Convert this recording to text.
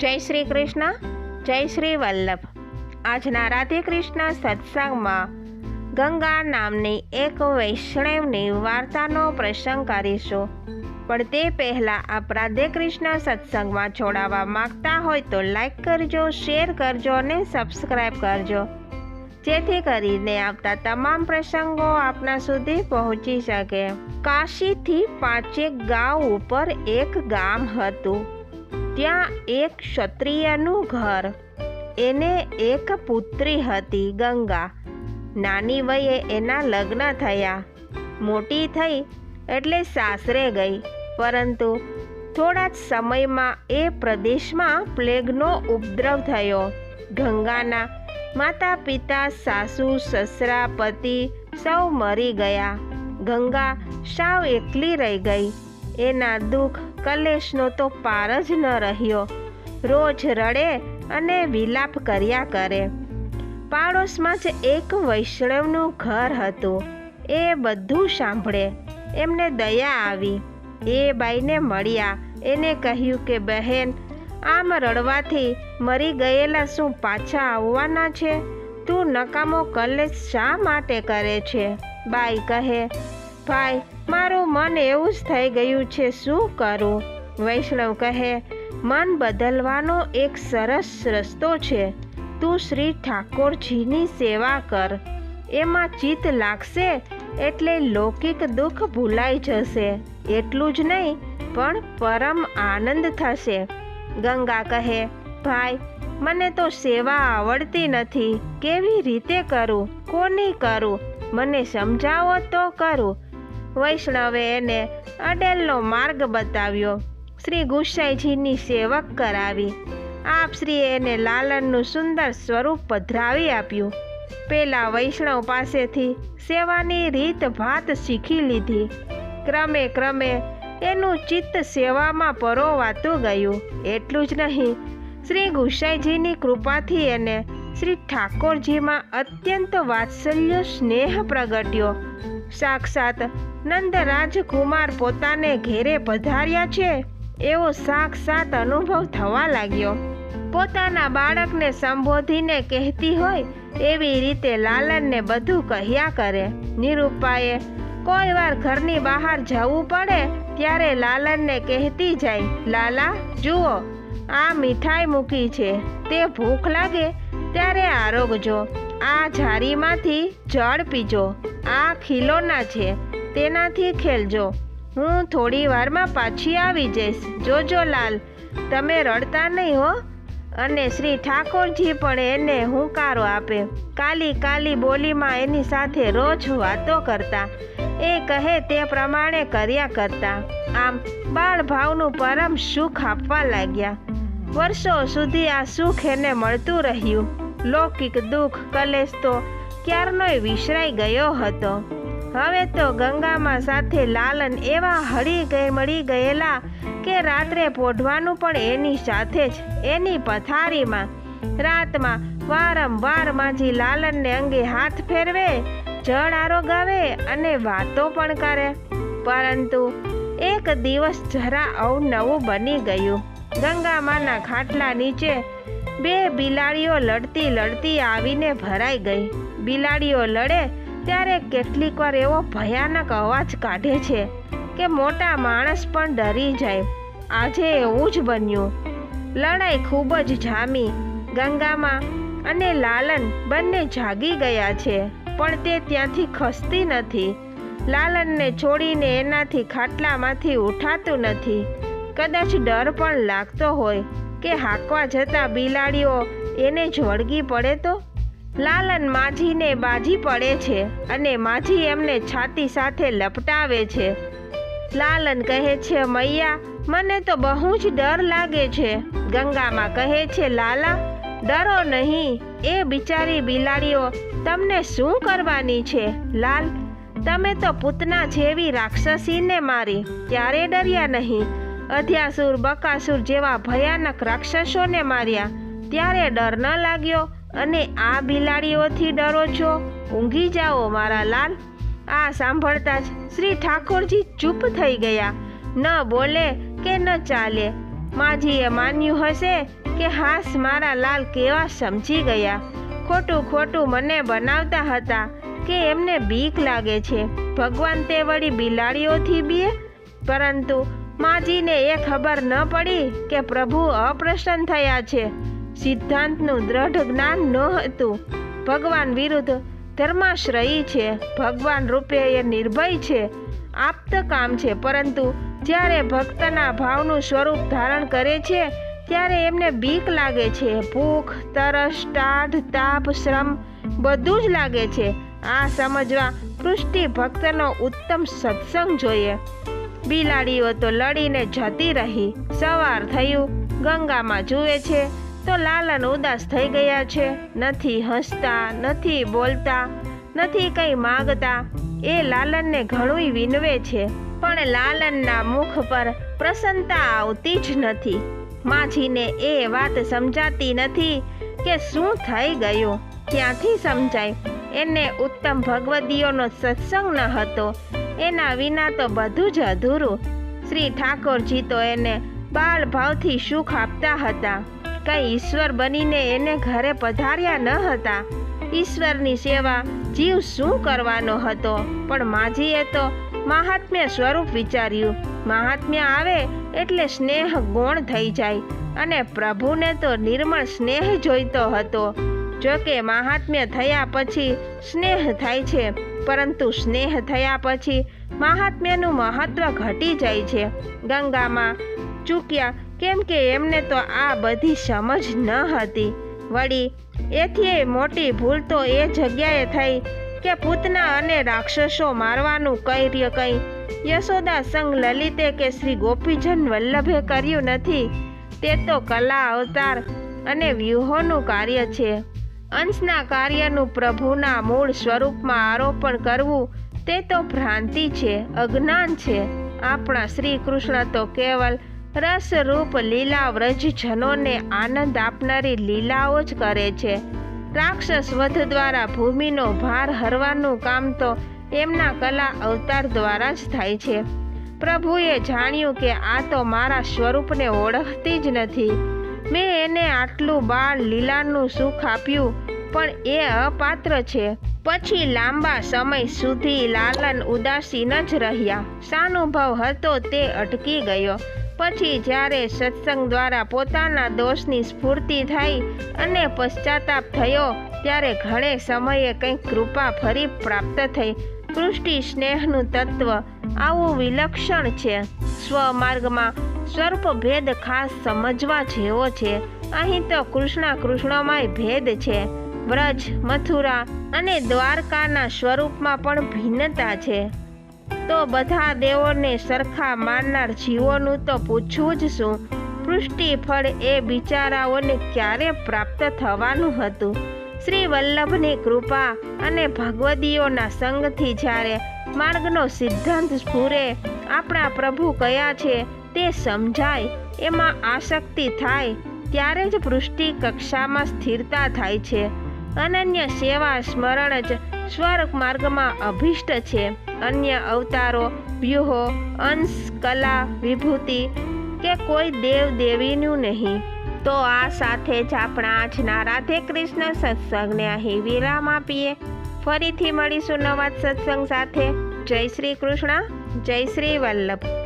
જય શ્રી કૃષ્ણ. જય શ્રી વલ્લભ. આજના રાધે કૃષ્ણ સત્સંગમાં ગંગા નામની એક વૈષ્ણવની વાર્તાનો પ્રસંગ કરીશું. પણ તે પહેલાં આપ રાધે કૃષ્ણ સત્સંગમાં જોડાવા માંગતા હોય તો લાઈક કરજો, શેર કરજો અને સબસ્ક્રાઈબ કરજો. જેથી કરીને આવતા તમામ પ્રસંગો આપના સુધી પહોંચી શકે. કાશીથી પાંચેક ગાંવ ઉપર એક ગામ હતું. ત્યાં એક ક્ષત્રિયનું ઘર. એને એક પુત્રી હતી, ગંગા. નાની વયે એના લગ્ન થયા. મોટી થઈ એટલે સાસરે ગઈ. પરંતુ થોડા જ સમયમાં એ પ્રદેશમાં પ્લેગનો ઉપદ્રવ થયો. ગંગાના માતા પિતા સાસુ, સસરા, પતિ સૌ મરી ગયા. ગંગા સાવ એકલી રહી ગઈ. એના દુઃખ કલેશનો તો પાર જ ન રહ્યો. રોજ રડે અને વિલાપ કર્યા કરે. પાડોશમાં જ એક વૈષ્ણવનું ઘર હતું. એ બધું સાંભળે. એમને દયા આવી. એ બાઈને મળ્યા. એને કહ્યું કે, બહેન, આમ રડવાથી મરી ગયેલા શું પાછા આવવાના છે? તું નકામો કલેશ શા માટે કરે છે? બાઈ કહે ભાઈ, મારું મન એવું જ થઈ ગયું છે, શું કરું? વૈષ્ણવ કહે, મન બદલવાનો એક સરસ રસ્તો છે. તું શ્રી ઠાકોરજીની સેવા કર. એમાં ચિત્ત લાગશે એટલે લૌકિક દુઃખ ભૂલાઈ જશે. એટલું જ નહીં, પણ પરમ આનંદ થશે. ગંગા કહે, ભાઈ, મને તો સેવા આવડતી નથી. કેવી રીતે કરું? કોની કરું? મને સમજાવો તો કરું. વૈષ્ણવે એને અડેલનો માર્ગ બતાવ્યો. શ્રી ગુસાઈજીની સેવક કરાવી. આપ શ્રીએ એને લાલનનું સુંદર સ્વરૂપ પધરાવી આપ્યું. પેલા વૈષ્ણવ પાસેથી સેવાની રીત ભાત શીખી લીધી. ક્રમે ક્રમે એનું ચિત્ત સેવામાં પરોવાતું ગયું. એટલું જ નહીં, શ્રી ગુસાઈજીની કૃપાથી એને શ્રી ઠાકોરજીમાં અત્યંત વાત્સલ્ય સ્નેહ પ્રગટ્યો. સાક્ષાત નંદરાજ કુમાર પોતાને ઘેરે પધાર્યા છે. એવો સાક્ષાત અનુભવ થવા લાગ્યો. પોતાના બાળકને સંબોધીને કહેતી હોય એવી રીતે લાલનને બધું કહ્યા કરે. નિરૂપાએ, કોઈ વાર ઘરની બહાર જવું પડે ત્યારે લાલનને કહેતી જાય, લાલા, જુઓ, આ મીઠાઈ મૂકી છે. તે ભૂખ લાગે ત્યારે આરોગજો આ ઝારીમાંથી જળ પીજો. આ ખીલોના છે. તેનાથી ખેલજો. હું થોડી વારમાં પાછી આવી જઈશ. જોજો લાલ, તમે રડતા નહીં હો. અને શ્રી ઠાકોરજી પણ એને હુંકારો આપે. કાલી કાલી બોલીમાં એની સાથે રોજ વાતો કરતા. એ કહે તે પ્રમાણે કર્યા કરતા. આમ બાળ ભાવનું પરમ સુખ આપવા લાગ્યા. વર્ષો સુધી આ સુખ એને મળતું રહ્યું. લૌકિક દુઃખ, કલેશ તો ક્યારનોય વિસરાઈ ગયો હતો. હવે તો ગંગામાં સાથે લાલન એવા હળી ગઈ મળી ગયેલા કે રાત્રે પોઢવાનું પણ એની સાથે જ, એની પથારીમાં. રાતમાં વારંવાર માજી લાલનને અંગે હાથ ફેરવે જળ આરોગાવે અને વાતો પણ કરે. પરંતુ એક દિવસ જરા અવનવું બની ગયું. ગંગામાના ખાટલા નીચે બે બિલાડીઓ લડતી લડતી આવીને ભરાઈ ગઈ. બિલાડીઓ લડે ત્યારે કેટલીક વાર એવો ભયાનક અવાજ કાઢે છે કે મોટા માણસ પણ ડરી જાય. આજે એવું જ બન્યું. લડાઈ ખૂબ જ જામી. ગંગામાં અને લાલન બંને જાગી ગયા છે, પણ તે ત્યાંથી ખસતી નથી. લાલનને છોડીને એનાથી ખાટલામાંથી ઉઠાતું નથી. કદાચ ડર પણ લાગતો હોય કે હાંકવા જતાં બિલાડીઓ એને જ વળગી પડે તો? લાલન માજીને બાજી પડે છે અને માજી એમને છાતી સાથે લપટાવે છે. લાલન કહે છે, મૈયા, મને તો બહુ જ ડર લાગે છે. ગંગામાં કહે છે, લાલા, ડરો નહીં. એ બિચારી બિલાડીઓ તમને શું કરવાની છે? લાલ, તમે તો પૂતના જેવી રાક્ષસીને મારી. ત્યારે ડર્યા નહીં? અધ્યાસુર, બકાસુર જેવા ભયાનક રાક્ષસોને માર્યા. ત્યારે ડર ન લાગ્યો. અને આ બિલાડીઓથી ડરો છો? ઊંઘી જાઓ મારા લાલ. આ સાંભળતા જ શ્રી ઠાકોરજી ચૂપ થઈ ગયા. ન બોલે કે ન ચાલે. માજીએ માન્યું હશે કે હાસ મારા લાલ કેવા સમજી ગયા. ખોટું ખોટું મને બનાવતા હતા કે એમને બીક લાગે છે. ભગવાન તે વળી બિલાડીઓથી બીએ? પરંતુ માજીને એ ખબર ન પડી કે પ્રભુ અપ્રસન્ન થયા છે. સિદ્ધાંતનું દ્રઢ જ્ઞાન નહોતું ભગવાન વિરુદ્ધ ધર્માશ્રયી છે. ભગવાન રૂપે એ નિર્ભય છે. આપત કામ છે. પરંતુ જ્યારે ભક્તના ભાવનું સ્વરૂપ ધારણ કરે છે, ત્યારે એમને બીક લાગે છે. ભૂખ, તરસ, ટાઢ, તાપ, શ્રમ બધું જ લાગે છે. આ સમજવા પૃષ્ટિ ભક્તનો ઉત્તમ સત્સંગ જોઈએ. બિલાડીઓ તો લડીને જતી રહી. સવાર થયું, ગંગામાં જુએ છે. તો લાલન ઉદાસ થઈ ગયા છે. નથી હસતા, નથી બોલતા, નથી કંઈ માગતા. એ લાલનને ઘણું વિનવે છે, પણ લાલનના મુખ પર પ્રસન્નતા આવતી જ નથી. માછીને એ વાત સમજાતી નથી કે શું થઈ ગયું, ક્યાંથી સમજાય? એને ઉત્તમ ભગવદીઓનો સત્સંગ ન હતો, એના વિના તો બધું જ અધૂરું. શ્રી ઠાકોરજી તો એને બાળ ભાવથી સુખ આપતા હતા. કઈ ઈશ્વર બનીને એને ઘરે પધાર્યા ન હતા. ઈશ્વરની સેવા જીવ શું કરવાનો હતો? પણ માજીએ તો મહાત્મ્ય સ્વરૂપ વિચાર્યું. મહાત્મ્ય આવે એટલે સ્નેહ ગૌણ થઈ જાય અને પ્રભુને તો નિર્મળ સ્નેહ જોઈતો હતો. જોકે મહાત્મ્ય થયા પછી સ્નેહ થાય છે, પરંતુ સ્નેહ થયા પછી મહાત્મ્યનું મહત્ત્વ ઘટી જાય છે. ગંગામાં ચૂક્યા કેમ કે એમને તો આ બધી સમજ ન હતી. વળી, એથી મોટી ભૂલ તો એ જગ્યાએ થઈ કે પૂતના અને રાક્ષસો મારવાનું કૈર્ય કંઈ. યશોદા સંગ લલિતે કે શ્રી ગોપીજન વલ્લભે કર્યું નથી, તે તો કલા અવતાર અને વ્યૂહોનું કાર્ય છે. અંશના કાર્યનું પ્રભુના મૂળ સ્વરૂપમાં આરોપણ કરવું, તે તો ભ્રાંતિ છે, અજ્ઞાન છે. આપણા શ્રી કૃષ્ણ તો કેવલ રસરૂપ લીલા વ્રજજનોને આનંદ આપનારી લીલાઓ જ કરે છે. રાક્ષસ વધ દ્વારા ભૂમિનો ભાર હરવાનું કામ તો એમના કલા અવતાર દ્વારા જ થાય છે. પ્રભુએ જાણ્યું કે આ તો મારા સ્વરૂપને ઓળખતી જ નથી. મેં એને આટલું બાળ લીલાનું સુખ આપ્યું, પણ એ અપાત્ર છે. પછી લાંબા સમય સુધી લાલન ઉદાસીન જ રહ્યા. સાનુભવ હતો તે અટકી ગયો. પછી જ્યારે સત્સંગ દ્વારા પોતાના દોષની સ્ફૂર્તિ થઈ અને પશ્ચાતાપ થયો, ત્યારે ઘણે સમયે કંઈક કૃપા ફરી પ્રાપ્ત થઈ. પૃષ્ટિ સ્નેહનું તત્વ આવું વિલક્ષણ છે. સ્વમાર્ગમાં સ્વરૂપ ભેદ ખાસ સમજવા જેવો છે. અહીં તો કૃષ્ણ કૃષ્ણમાંય ભેદ છે. વ્રજ, મથુરા અને દ્વારકાના સ્વરૂપમાં પણ ભિન્નતા છે. તો બધા દેવોને સરખા માનનાર જીવોનું તો પૂછવું જ શું? પૃષ્ટિફળ એ બિચારાઓને ક્યારે પ્રાપ્ત થવાનું હતું? શ્રી વલ્લભની કૃપા અને ભગવદીઓના સંગથી જ્યારે માર્ગનો સિદ્ધાંત સ્ફુરે આપણા પ્રભુ કયા છે તે સમજાય, એમાં આસક્તિ થાય, ત્યારે જ પૃષ્ટિ કક્ષામાં સ્થિરતા થાય છે. અનન્ય સેવા સ્મરણ જ સ્વર્ગ માર્ગમાં અભિષ્ટ છે. અન્ય અવતારો, વ્યૂહો, અંશ, કલા, વિભૂતિ કે કોઈ દેવ દેવીનું નહીં. તો આ સાથે જ આપણા આજના રાધે કૃષ્ણ સત્સંગને અહીં વિરામ આપીએ. ફરીથી મળીશું નવા સત્સંગ સાથે. જય શ્રી કૃષ્ણ, જય શ્રી વલ્લભ.